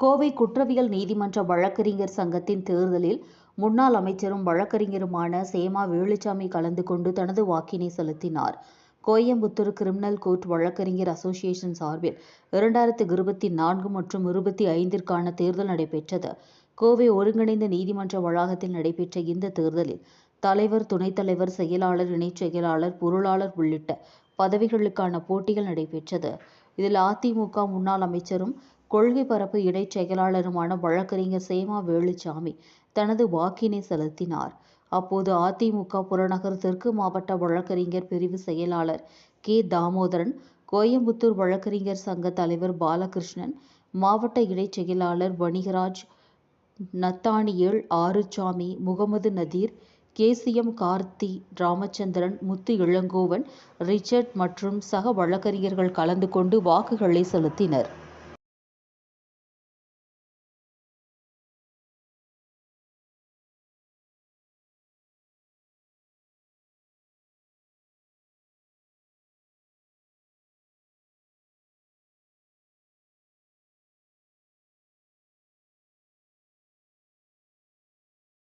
கோவை குற்றவியல் நீதிமன்ற வழக்கறிஞர் சங்கத்தின் தேர்தலில் முன்னாள் அமைச்சரும் வழக்கறிஞருமான சேமா வேலுச்சாமி கலந்து கொண்டு தனது வாக்கினை செலுத்தினார். கோயம்புத்தூர் கிரிமினல் கோர்ட் வழக்கறிஞர் அசோசியேஷன் சார்பில் இரண்டாயிரத்து இருபத்தி நான்கு மற்றும் இருபத்தி ஐந்திற்கான தேர்தல் நடைபெற்றது. கோவை ஒருங்கிணைந்த நீதிமன்ற வளாகத்தில் நடைபெற்ற இந்த தேர்தலில் தலைவர் துணைத் தலைவர் செயலாளர் இணைச் செயலாளர் பொருளாளர் உள்ளிட்ட பதவிகளுக்கான போட்டிகள் நடைபெற்றது. இதில் அதிமுக முன்னாள் அமைச்சரும் கொள்கை பரப்பு இடைச் செயலாளருமான வழக்கறிஞர் சேமா வேலுச்சாமி தனது வாக்கினை செலுத்தினார். அப்போது அதிமுக புறநகர் தெற்கு மாவட்ட வழக்கறிஞர் பிரிவு செயலாளர் கே. தாமோதரன் கோயம்புத்தூர் வழக்கறிஞர் சங்க தலைவர் பாலகிருஷ்ணன் மாவட்ட இடைச் செயலாளர் Vanigaraj Nathaniel Arusamy Mohammed Nadeer KCM Karthi Ramachandran Muthu Elangovan Richard மற்றும் சக வழக்கறிஞர்கள் கலந்து கொண்டு வாக்குகளை செலுத்தினர்.